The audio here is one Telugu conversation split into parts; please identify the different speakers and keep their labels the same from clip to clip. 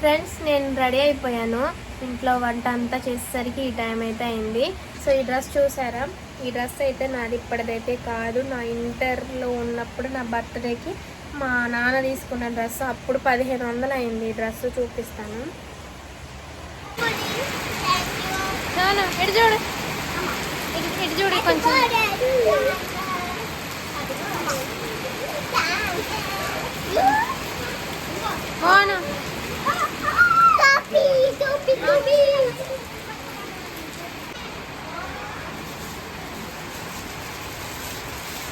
Speaker 1: ఫ్రెండ్స్ నేను రెడీ అయిపోయాను. ఇంట్లో వంట అంతా చేసేసరికి ఈ టైం అయితే అయింది. సో ఈ డ్రెస్ చూసారా? ఈ డ్రెస్ అయితే నాది ఇప్పటిదైతే కాదు. నా ఇంటర్లో ఉన్నప్పుడు నా బర్త్డేకి మా నాన్న తీసుకున్న డ్రెస్ అప్పుడు పదిహేను వందలు అయింది డ్రెస్ చూపిస్తాను. నాన్న, ఇటు చూడు? ఇటు ఇటు చూడు కొంచెం. అవును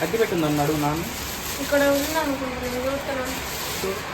Speaker 2: అగ్గి నాన్న.
Speaker 1: ఇక్కడ ఉంది అనుకుంటున్నాను చూస్తున్నాను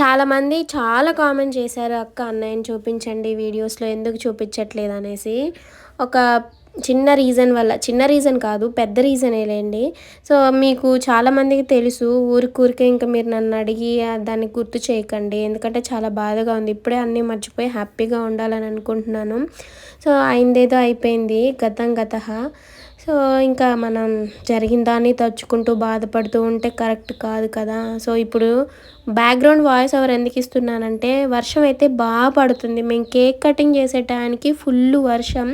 Speaker 1: చాలామంది చాలా కామెంట్ చేశారు అక్క అన్నయ్యని చూపించండి వీడియోస్లో ఎందుకు చూపించట్లేదు అనేసి. ఒక చిన్న రీజన్ వల్ల చిన్న రీజన్ కాదు పెద్ద రీజనే లేండి. సో మీకు చాలామందికి తెలుసు ఊరికూరికే ఇంకా మీరు నన్ను అడిగి దాన్ని గుర్తు చేయకండి. ఎందుకంటే చాలా బాధగా ఉంది. ఇప్పుడే అన్నీ మర్చిపోయి హ్యాపీగా ఉండాలని అనుకుంటున్నాను. సో అయిందేదో అయిపోయింది గతం గత సో ఇంకా మనం జరిగిన దాన్ని తచ్చుకుంటూ బాధపడుతూ ఉంటే కరెక్ట్ కాదు కదా. సో ఇప్పుడు బ్యాక్గ్రౌండ్ వాయిస్ ఓవర్ ఎందుకు ఇస్తున్నానంటే వర్షం అయితే బాగా పడుతుంది. మేము కేక్ కటింగ్ చేసే టైంకి ఫుల్ వర్షం.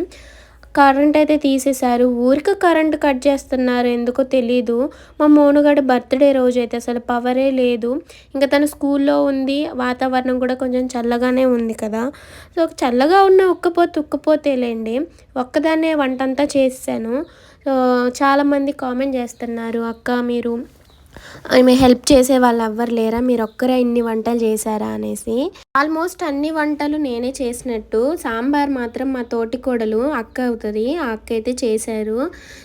Speaker 1: కరెంట్ అయితే తీసేశారు. ఊరికి కరెంట్ కట్ చేస్తున్నారు. ఎందుకో తెలీదు. మా మోనుగాడి బర్త్డే రోజు అయితే అసలు పవరే లేదు. ఇంకా తను స్కూల్లో ఉంది. వాతావరణం కూడా కొంచెం చల్లగానే ఉంది కదా. సో చల్లగా ఉన్న ఉక్కపోతే ఉక్కపోతేలేండి. ఒక్కదాన్నే వంట అంతా చేసాను సో చాలామంది కామెంట్ చేస్తున్నారు. అక్క మీరు ఆమె హెల్ప్ చేసే వాళ్ళు ఎవ్వరు లేరా? మీరు ఒక్కరే ఇన్ని వంటలు చేశారా? అనేసి ఆల్మోస్ట్ అన్ని వంటలు నేనే చేసినట్టు. సాంబార్ మాత్రం మా తోటి కోడలు అక్క అవుతుంది. ఆ అక్క అయితే చేశారు.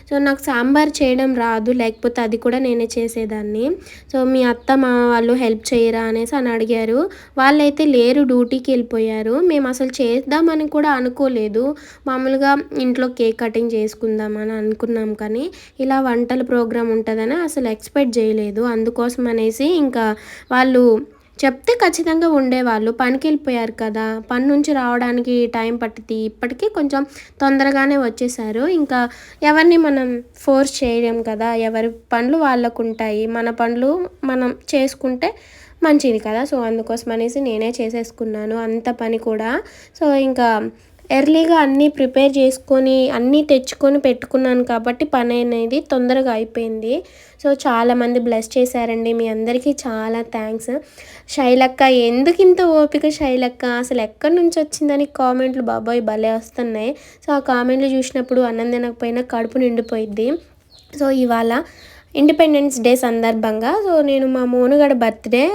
Speaker 1: సో నాకు సాంబార్ చేయడం రాదు. లేకపోతే అది కూడా నేనే చేసేదాన్ని. సో మీ అత్త మా వాళ్ళు హెల్ప్ చేయరా? అనేసి అని అడిగారు. వాళ్ళైతే లేరు డ్యూటీకి వెళ్ళిపోయారు. మేము అసలు చేద్దామని కూడా అనుకోలేదు. మామూలుగా ఇంట్లో కేక్ కటింగ్ చేసుకుందామని అనుకున్నాం కానీ ఇలా వంటల ప్రోగ్రామ్ ఉంటుందని అసలు ఎక్స్పెక్ట్ చేయలేదు. లేదు. అందుకోసం అనేసి ఇంకా వాళ్ళు చెప్తే ఖచ్చితంగా ఉండేవాళ్ళు. పనికి వెళ్ళిపోయారు కదా. పని నుంచి రావడానికి టైం పట్టింది ఇప్పటికీ కొంచెం తొందరగానే వచ్చేసారు. ఇంకా ఎవరిని మనం ఫోర్స్ చేయలేం కదా. ఎవరి పనులు వాళ్ళకు ఉంటాయి మన పనులు మనం చేసుకుంటే మంచిది కదా. సో అందుకోసం అనేసి నేనే చేసేసుకున్నాను. అంత పని కూడా. సో ఇంకా ఎర్లీగా అన్నీ ప్రిపేర్ చేసుకొని అన్నీ తెచ్చుకొని పెట్టుకున్నాను కాబట్టి పని అనేది తొందరగా అయిపోయింది. సో చాలామంది బ్లెస్ చేశారండి. మీ అందరికీ చాలా థ్యాంక్స్ శైలక్క ఎందుకు ఇంత ఓపిక శైలక్క? అసలు ఎక్కడి నుంచి వచ్చిందని కామెంట్లు బాబాయ్ భలే వస్తున్నాయి. సో ఆ కామెంట్లు చూసినప్పుడు అన్నం తినకపోయినా కడుపు నిండిపోయిద్ది. సో ఇవాళ ఇండిపెండెన్స్ డే సందర్భంగా. సో నేను మా మోనుగడ బర్త్డే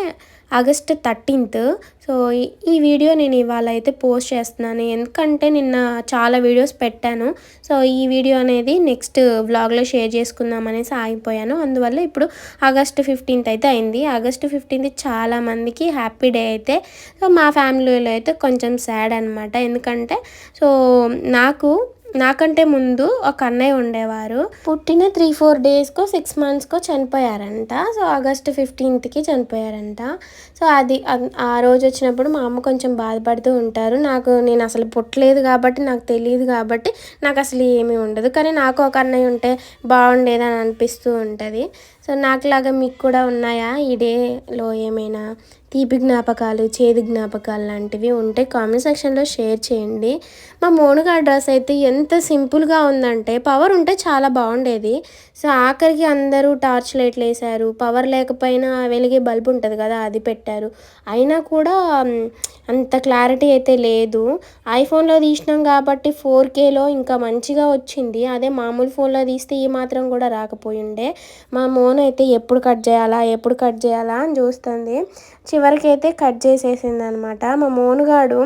Speaker 1: ఆగస్ట్ థర్టీన్త్. సో ఈ- ఈ వీడియో నేను ఇవాళ అయితే పోస్ట్ చేస్తున్నాను. ఎందుకంటే నిన్న చాలా వీడియోస్ పెట్టాను. సో ఈ వీడియో అనేది నెక్స్ట్ వ్లాగ్లో షేర్ చేసుకుందాం అనేసి ఆగిపోయాను. అందువల్ల ఇప్పుడు ఆగస్ట్ ఫిఫ్టీన్త్ అయితే అయింది. ఆగస్ట్ ఫిఫ్టీన్త్ చాలా మందికి హ్యాపీ డే అయితే సో మా ఫ్యామిలీలో అయితే కొంచెం సాడ్ అనమాట ఎందుకంటే సో నాకు నాకంటే ముందు ఒక అన్నయ్య ఉండేవారు. పుట్టిన త్రీ ఫోర్ డేస్కో సిక్స్ మంత్స్కో చనిపోయారంట. సో ఆగస్ట్ ఫిఫ్టీన్త్కి చనిపోయారంట. సో అది ఆ రోజు వచ్చినప్పుడు మా అమ్మ కొంచెం బాధపడుతూ ఉంటారు. నాకు నేను అసలు పుట్టలేదు కాబట్టి నాకు తెలియదు కాబట్టి నాకు అసలు ఏమీ ఉండదు. కానీ నాకు ఒక అన్నయ్య ఉంటే బాగుండేదని అనిపిస్తూ ఉంటుంది. సో నాకులాగా మీకు కూడా ఉన్నాయా? ఈ డేలో ఏమైనా తీపి జ్ఞాపకాలు చేదు జ్ఞాపకాలు లాంటివి ఉంటే కామెంట్ సెక్షన్లో షేర్ చేయండి. మా మోనుగా డ్రెస్ అయితే ఎంత సింపుల్గా ఉందంటే పవర్ ఉంటే చాలా బాగుండేది. సో ఆఖరికి అందరూ టార్చ్ లైట్లు వేశారు. పవర్ లేకపోయినా వెలిగే బల్బ్ ఉంటుంది కదా అది పెట్టారు. అయినా కూడా అంత క్లారిటీ అయితే లేదు. ఐఫోన్లో తీసినాం కాబట్టి ఫోర్ కేలో ఇంకా మంచిగా వచ్చింది. అదే మామూలు ఫోన్లో తీస్తే ఈ మాత్రం కూడా రాకపోయిండే మా మోన్ అయితే ఎప్పుడు కట్ చేయాలా ఎప్పుడు కట్ చేయాలా అని చూస్తుంది. చివరికి అయితే కట్ చేసేసింది అనమాట మా మోనుగాడు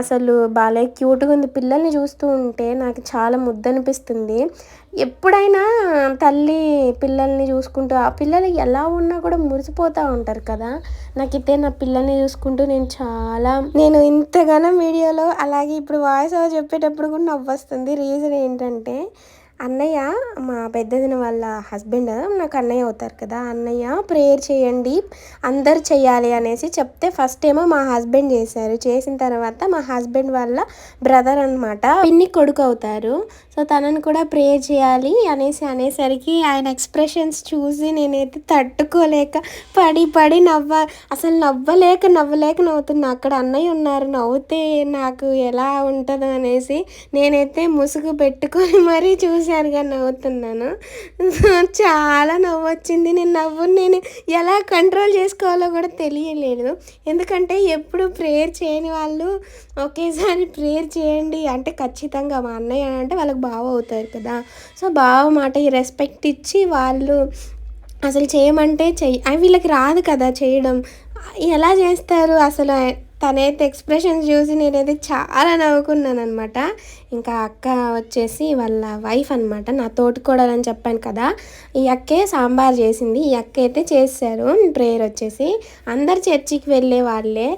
Speaker 1: అసలు బాలే క్యూట్గా ఉంది. పిల్లల్ని చూస్తూ ఉంటే నాకు చాలా ముద్ద అనిపిస్తుంది ఎప్పుడైనా తల్లి పిల్లల్ని చూసుకుంటూ ఆ పిల్లలు ఎలా ఉన్నా కూడా మురిసిపోతూ ఉంటారు కదా. నాకైతే నా పిల్లల్ని చూసుకుంటూ నేను చాలా నేను ఇంతగానో వీడియోలో అలాగే ఇప్పుడు వాయిస్ ఓవర్ చెప్పేటప్పుడు కూడా నవ్వొస్తుంది. రీజన్ ఏంటంటే అన్నయ్య మా పెద్దదిన వాళ్ళ హస్బెండ్ నాకు అన్నయ్య అవుతారు కదా అన్నయ్య ప్రేయర్ చేయండి అందరు చేయాలి అనేసి చెప్తే ఫస్ట్ ఏమో మా హస్బెండ్ చేశారు. చేసిన తర్వాత మా హస్బెండ్ వాళ్ళ బ్రదర్ అనమాట పిన్ని కొడుకు అవుతారు. సో తనని కూడా ప్రేయర్ చేయాలి అనేసి అనేసరికి ఆయన ఎక్స్ప్రెషన్స్ చూసి నేనైతే తట్టుకోలేక పడి పడి నవ్వ అసలు నవ్వలేక నవ్వలేక నవ్వుతున్నా. అక్కడ అన్నయ్య ఉన్నారు నవ్వుతే నాకు ఎలా ఉంటుందో అనేసి నేనైతే ముసుగు పెట్టుకొని మరీ చూశానుగా నవ్వుతున్నాను. చాలా నవ్వు వచ్చింది నేను నవ్వు నేను ఎలా కంట్రోల్ చేసుకోవాలో కూడా తెలియలేదు. ఎందుకంటే ఎప్పుడు ప్రేయర్ చేయని వాళ్ళు ఒకేసారి ప్రేయర్ చేయండి. అంటే ఖచ్చితంగా మా అన్నయ్య అని అంటే వాళ్ళకి బావ అవుతారు కదా. సో బావ మాట రెస్పెక్ట్ ఇచ్చి వాళ్ళు అసలు చేయమంటే చెయ్యి వీళ్ళకి రాదు కదా చేయడం. ఎలా చేస్తారు? అసలు తనైతే ఎక్స్ప్రెషన్స్ చూసి నేనైతే చాలా నవ్వుకున్నాను అనమాట ఇంకా అక్క వచ్చేసి వాళ్ళ వైఫ్ అనమాట నా తోటికోడలని చెప్పాను కదా ఈ అక్కే సాంబార్ చేసింది. ఈ అక్క అయితే చేశారు. ప్రేయర్ వచ్చేసి అందరు చర్చికి వెళ్ళే వాళ్ళే.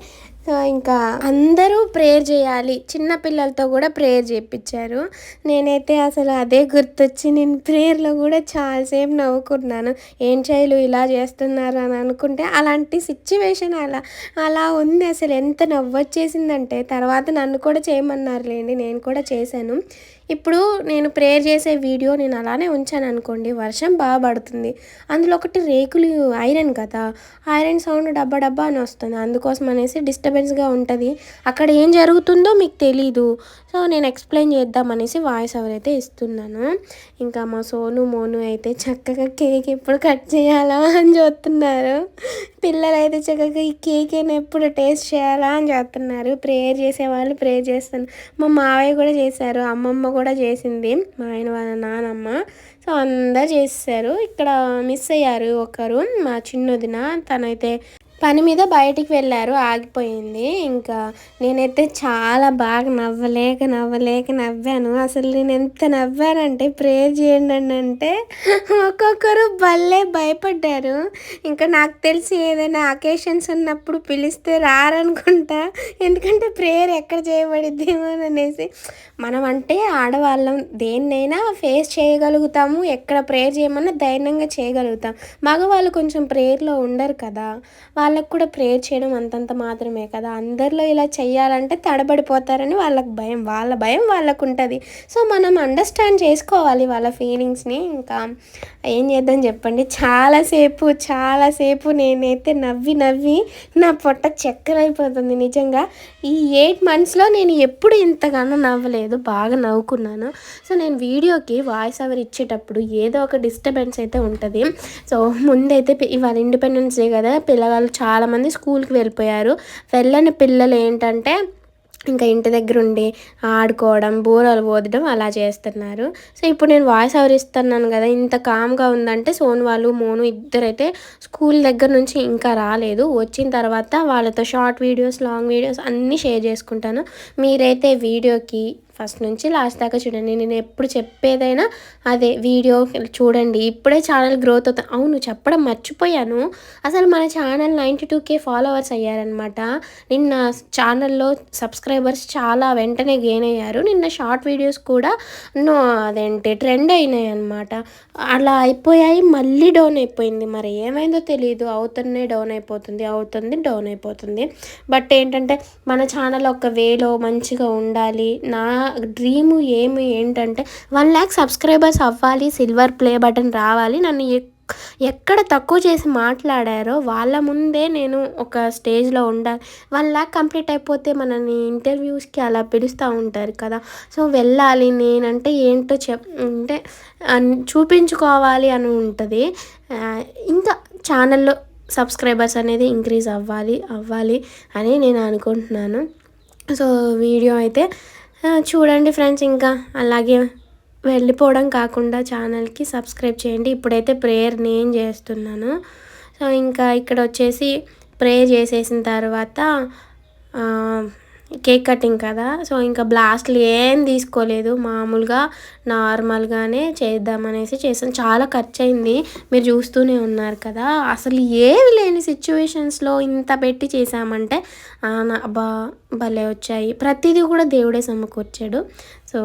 Speaker 1: సో ఇంకా అందరూ ప్రేయర్ చేయాలి. చిన్న పిల్లలతో కూడా ప్రేయర్ చేయించారు నేనైతే అసలు అదే గుర్తొచ్చి నేను ప్రేయర్లో కూడా చాలాసేపు నవ్వుకున్నాను. ఏం చేయలు ఇలా చేస్తున్నారు అని అనుకుంటే అలాంటి సిచ్యువేషన్ అలా అలా ఉంది అసలు. ఎంత నవ్వొచ్చేసిందంటే తర్వాత నన్ను కూడా చేయమన్నారు లేండి నేను కూడా చేశాను. ఇప్పుడు నేను ప్రేయర్ చేసే వీడియో నేను అలానే ఉంచాను అనుకోండి వర్షం బాగా పడుతుంది. అందులో ఒకటి రేకులు ఐరన్ కదా ఐరన్ సౌండ్ డబ్బా డబ్బా అని వస్తుంది. అందుకోసం అనేసి డిస్టర్బెన్స్గా ఉంటుంది. అక్కడ ఏం జరుగుతుందో మీకు తెలీదు. సో నేను ఎక్స్ప్లెయిన్ చేద్దాం అనేసి వాయిస్ ఓవర్ అయితే ఇస్తున్నాను. ఇంకా మా సోను మోను అయితే చక్కగా కేక్ ఎప్పుడు కట్ చేయాలా అని చూస్తున్నారు. పిల్లలు అయితే చక్కగా ఈ కేక్ ఎప్పుడు టేస్ట్ చేయాలా అని చెప్తున్నారు ప్రేయర్ చేసేవాళ్ళు ప్రేయర్ చేస్తాను మా మావయ్య కూడా చేశారు. అమ్మమ్మ కూడా చేసింది మా ఆయన వాళ్ళ నానమ్మ. సో అందరు చేశారు ఇక్కడ మిస్ అయ్యారు ఒకరు మా చిన్నదిన. తనైతే పని మీద బయటికి వెళ్ళారు ఆగిపోయింది. ఇంకా నేనైతే చాలా బాగా నవ్వలేక నవ్వలేక నవ్వాను. అసలు నేను ఎంత నవ్వానంటే ప్రేయర్ చేయండి అంటే ఒక్కొక్కరు భలే భయపడ్డారు. ఇంకా నాకు తెలిసి ఏదైనా అకేషన్స్ ఉన్నప్పుడు పిలిస్తే రారనుకుంటా. ఎందుకంటే ప్రేయర్ ఎక్కడ చేయబడిద్దేమో అనేసి. మనం అంటే ఆడవాళ్ళం దేన్నైనా ఫేస్ చేయగలుగుతాము. ఎక్కడ ప్రేయర్ చేయమన్నా ధైర్యంగా చేయగలుగుతాం. మగవాళ్ళు కొంచెం ప్రేయర్లో ఉండరు కదా. వాళ్ళకు కూడా ప్రేయర్ చేయడం అంతంత మాత్రమే కదా. అందరిలో ఇలా చేయాలంటే తడబడిపోతారని వాళ్ళకి భయం. వాళ్ళ భయం వాళ్ళకు ఉంటుంది సో మనం అండర్స్టాండ్ చేసుకోవాలి వాళ్ళ ఫీలింగ్స్ని ఇంకా ఏం చేద్దాం చెప్పండి. చాలాసేపు చాలాసేపు నేనైతే నవ్వి నవ్వి నా పొట్ట చక్కెర అయిపోతుంది నిజంగా. ఈ ఎయిట్ మంత్స్లో నేను ఎప్పుడు ఇంతగానో నవ్వలేదు. బాగా నవ్వుకున్నాను. సో నేను వీడియోకి వాయిస్ ఓవర్ ఇచ్చేటప్పుడు ఏదో ఒక డిస్టర్బెన్స్ అయితే ఉంటుంది. సో ముందైతే ఇవాళ ఇండిపెండెన్స్ డే కదా. పిల్లగాళ్ళు చాలామంది స్కూల్కి వెళ్ళిపోయారు. వెళ్ళని పిల్లలు ఏంటంటే ఇంకా ఇంటి దగ్గర ఉండి ఆడుకోవడం బూరలు ఓదడం అలా చేస్తున్నారు. సో ఇప్పుడు నేను వాయిస్ ఓవర్ ఇస్తున్నాను కదా ఇంత కామ్గా ఉందంటే సోన్ వాళ్ళు మోను ఇద్దరైతే స్కూల్ దగ్గర నుంచి ఇంకా రాలేదు. వచ్చిన తర్వాత వాళ్ళతో షార్ట్ వీడియోస్ లాంగ్ వీడియోస్ అన్నీ షేర్ చేసుకుంటాను. మీరైతే వీడియోకి ఫస్ట్ నుంచి లాస్ట్ దాకా చూడండి. నేను ఎప్పుడు చెప్పేదైనా అదే వీడియో చూడండి. ఇప్పుడే ఛానల్ గ్రోత్ అవుతుంది అవును చెప్పడం మర్చిపోయాను. అసలు మన channel ninety two K followers అయ్యారనమాట నిన్న ఛానల్లో సబ్స్క్రైబర్స్ చాలా వెంటనే గెయిన్ అయ్యారు. నిన్న షార్ట్ వీడియోస్ కూడా నో అదేంటి ట్రెండ్ అయినాయి అనమాట అలా అయిపోయాయి మళ్ళీ డౌన్ అయిపోయింది. మరి ఏమైందో తెలియదు అవుతూనే డౌన్ అయిపోతుంది అవుతుంది డౌన్ అయిపోతుంది. బట్ ఏంటంటే మన ఛానల్ ఒక వేలో మంచిగా ఉండాలి. నా డ్రీమ్ ఏమి ఏంటంటే వన్ ల్యాక్ సబ్స్క్రైబర్స్ అవ్వాలి సిల్వర్ ప్లే బటన్ రావాలి. నన్ను ఎక్- ఎక్కడ తక్కువ చేసి మాట్లాడారో వాళ్ళ ముందే నేను ఒక స్టేజ్లో ఉండాలి వన్ ల్యాక్ కంప్లీట్ అయిపోతే మనని ఇంటర్వ్యూస్కి అలా పిలుస్తూ ఉంటారు కదా. సో వెళ్ళాలి నేనంటే ఏంటో చెప్ అంటే చూపించుకోవాలి అని ఉంటుంది. ఇంకా ఛానల్లో సబ్స్క్రైబర్స్ అనేది ఇంక్రీజ్ అవ్వాలి అవ్వాలి అని నేను అనుకుంటున్నాను. సో వీడియో అయితే చూడండి ఫ్రెండ్స్ ఇంకా అలాగే వెళ్ళిపోవడం కాకుండా ఛానల్కి సబ్స్క్రైబ్ చేయండి. ఇప్పుడైతే ప్రేయర్ నేను చేస్తున్నాను. సో ఇంకా ఇక్కడ వచ్చేసి ప్రే చేసేసిన తర్వాత కేక్ కటింగ్ కదా. సో ఇంకా బ్లాస్ట్లు ఏం తీసుకోలేదు. మామూలుగా నార్మల్గానే చేద్దామనేసి చేసాను చాలా ఖర్చు అయింది మీరు చూస్తూనే ఉన్నారు కదా. అసలు ఏమి లేని సిచ్యువేషన్స్లో ఇంత పెట్టి చేసామంటే ఆ, నా బా భలే వచ్చాయి. ప్రతిదీ కూడా దేవుడే సమకూర్చాడు. So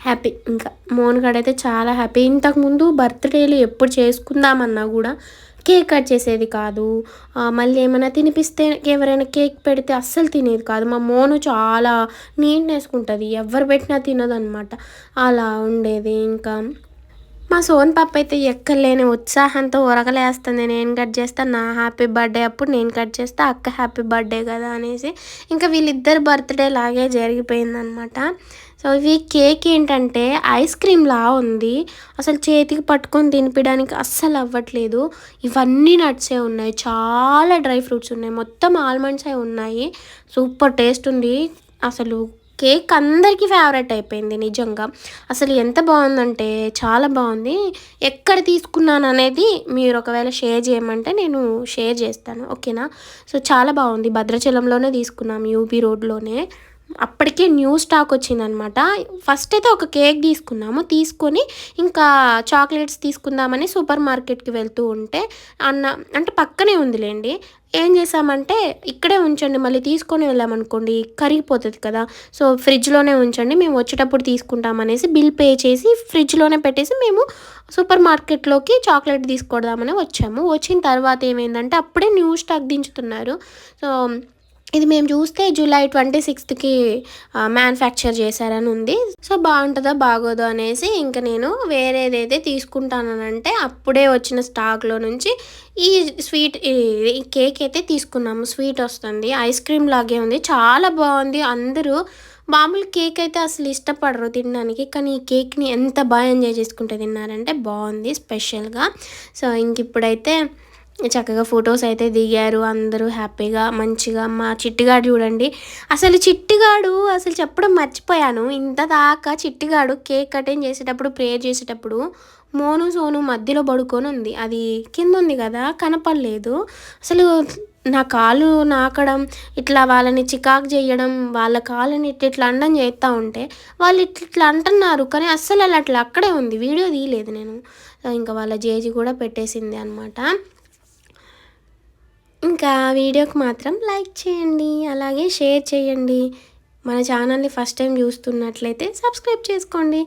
Speaker 1: happy. ఇంకా మోన్ గడ్ అయితే చాలా హ్యాపీ. ఇంతకుముందు బర్త్డేలు ఎప్పుడు చేసుకుందామన్నా కూడా కేక్ కట్ చేసేది కాదు. మళ్ళీ ఏమైనా తినిపిస్తే ఎవరైనా కేక్ పెడితే అస్సలు తినేది కాదు. మా మోను చాలా నీట్నెస్ ఉంటుంది ఎవరు పెట్టినా తినదనమాట అలా ఉండేది ఇంకా. మా సోన్ పాప అయితే ఎక్కలేని ఉత్సాహంతో ఉరగలేస్తుంది నేను కట్ చేస్తా నా హ్యాపీ బర్త్డే అప్పుడు నేను కట్ చేస్తా అక్క హ్యాపీ బర్త్డే కదా అనేసి. ఇంకా వీళ్ళిద్దరు బర్త్డే లాగే జరిగిపోయిందనమాట సో ఇవి కేక్ ఏంటంటే ఐస్ క్రీమ్ లా ఉంది. అసలు చేతికి పట్టుకొని తినిపించడానికి అస్సలు అవ్వట్లేదు. ఇవన్నీ నట్సే ఉన్నాయి. చాలా డ్రై ఫ్రూట్స్ ఉన్నాయి. మొత్తం ఆల్మండ్స్ అయి ఉన్నాయి. సూపర్ టేస్ట్ ఉంది. అసలు కేక్ అందరికీ ఫేవరెట్ అయిపోయింది నిజంగా. అసలు ఎంత బాగుందంటే చాలా బాగుంది. ఎక్కడ తీసుకున్నాను అనేది మీరు ఒకవేళ షేర్ చేయమంటే నేను షేర్ చేస్తాను. ఓకేనా? సో చాలా బాగుంది. భద్రాచలంలోనే తీసుకున్నాం. యూపీ రోడ్లోనే. అప్పటికే న్యూ స్టాక్ వచ్చిందనమాట. ఫస్ట్ అయితే ఒక కేక్ తీసుకున్నాము. తీసుకొని ఇంకా చాక్లెట్స్ తీసుకుందామని సూపర్ మార్కెట్కి వెళ్తూ ఉంటే అన్న అంటే పక్కనే ఉందిలేండి. ఏం చేసామంటే ఇక్కడే ఉంచండి మళ్ళీ తీసుకొని వెళ్ళామనుకోండి కరిగిపోతుంది కదా. సో ఫ్రిడ్జ్లోనే ఉంచండి మేము వచ్చేటప్పుడు తీసుకుంటామనేసి బిల్ పే చేసి ఫ్రిడ్జ్లోనే పెట్టేసి మేము సూపర్ మార్కెట్లోకి చాక్లెట్ తీసుకొడదామని వచ్చాము. వచ్చిన తర్వాత ఏమైందంటే అప్పుడే న్యూ స్టాక్ దించుతున్నారు. సో ఇది మేము చూస్తే జూలై ట్వంటీ సిక్స్త్కి మ్యానుఫ్యాక్చర్ చేశారని ఉంది. సో బాగుంటుందో బాగోదో అనేసి ఇంకా నేను వేరేదైతే తీసుకుంటానంటే అప్పుడే వచ్చిన స్టాక్లో నుంచి ఈ స్వీట్ ఈ కేక్ అయితే తీసుకున్నాము. స్వీట్ వస్తుంది ఐస్ క్రీమ్ లాగే ఉంది. చాలా బాగుంది. అందరూ మామూలు కేక్ అయితే అసలు ఇష్టపడరు తినడానికి కానీ ఈ కేక్ని ఎంత బాగా ఎంజాయ్ చేసుకుంటే తిన్నారంటే బాగుంది స్పెషల్గా. సో ఇంక ఇప్పుడైతే చక్కగా ఫొటోస్ అయితే దిగారు. అందరూ హ్యాపీగా మంచిగా. మా చిట్టిగాడు చూడండి. అసలు చిట్టిగాడు అసలు చెప్పడం మర్చిపోయాను. ఇంత దాకా చిట్టిగాడు కేక్ కటింగ్ చేసేటప్పుడు ప్రేయర్ చేసేటప్పుడు మోను సోను మధ్యలో పడుకొని ఉంది. అది కింద ఉంది కదా కనపడలేదు. అసలు నా కాలు నాకడం ఇట్లా వాళ్ళని చికాకు చేయడం వాళ్ళ కాళ్ళని ఇట్లా ఇట్లా అండం చేస్తూ ఉంటే వాళ్ళు ఇట్లా ఇట్లా అంటున్నారు. కానీ అస్సలు అలా అట్లా అక్కడే ఉంది. వీడియో తీయలేదు నేను. ఇంకా వాళ్ళ జేజీ కూడా పెట్టేసింది అనమాట ఇంకా వీడియోకి మాత్రం లైక్ చేయండి అలాగే షేర్ చేయండి. మన ఛానల్ని ఫస్ట్ టైం చూస్తున్నట్లయితే సబ్స్క్రైబ్ చేసుకోండి.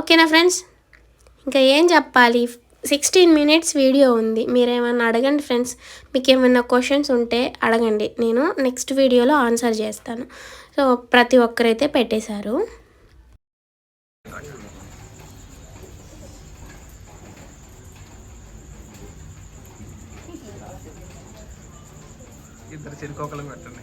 Speaker 1: ఓకేనా ఫ్రెండ్స్? ఇంకా ఏం చెప్పాలి? సిక్స్టీన్ మినిట్స్ వీడియో ఉంది. మీరేమన్నా అడగండి ఫ్రెండ్స్. మీకు ఏమైనా క్వశ్చన్స్ ఉంటే అడగండి. నేను నెక్స్ట్ వీడియోలో ఆన్సర్ చేస్తాను. సో ప్రతి ఒక్కరైతే పెట్టేశారు.
Speaker 2: ఇద్దరు చిరుకోకలకు పెట్టండి.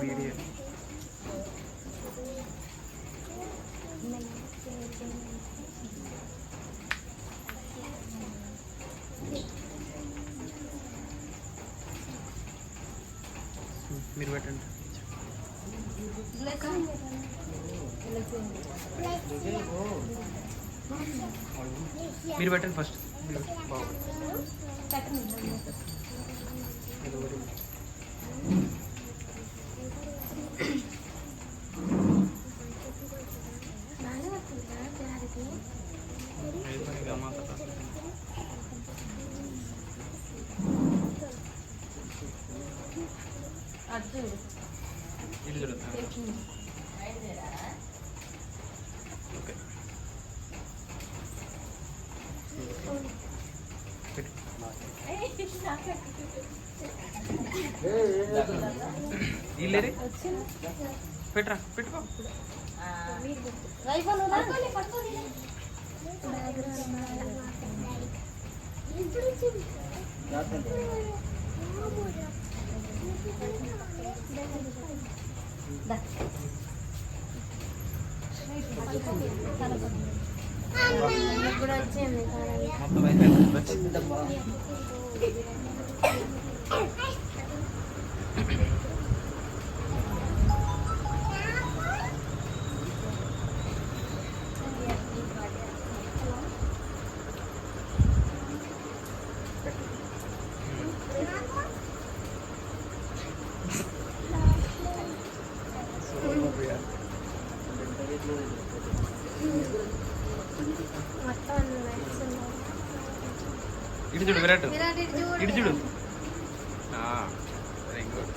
Speaker 2: వీడియో మీరు పెట్టండి. మీరు పెట్టండి ఫస్ట్ ఇది ఇల్లేరి పెట్రా పెట్టుకో మొత్తం అయిపోయింది వచ్చింది ఇటు చూడు వెరీ గుడ్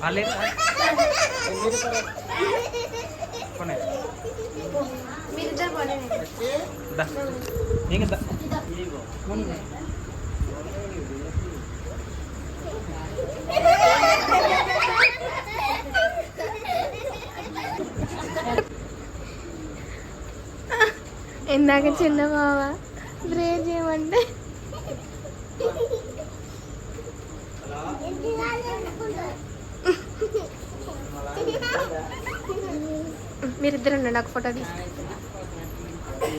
Speaker 2: వాళ్ళే కొనే దా నీకు దా
Speaker 1: ఇందాక చిన్న బావ ప్రే చేయమంటే మీరిద్దరు నాకు ఫోటో తీసుకుంటాను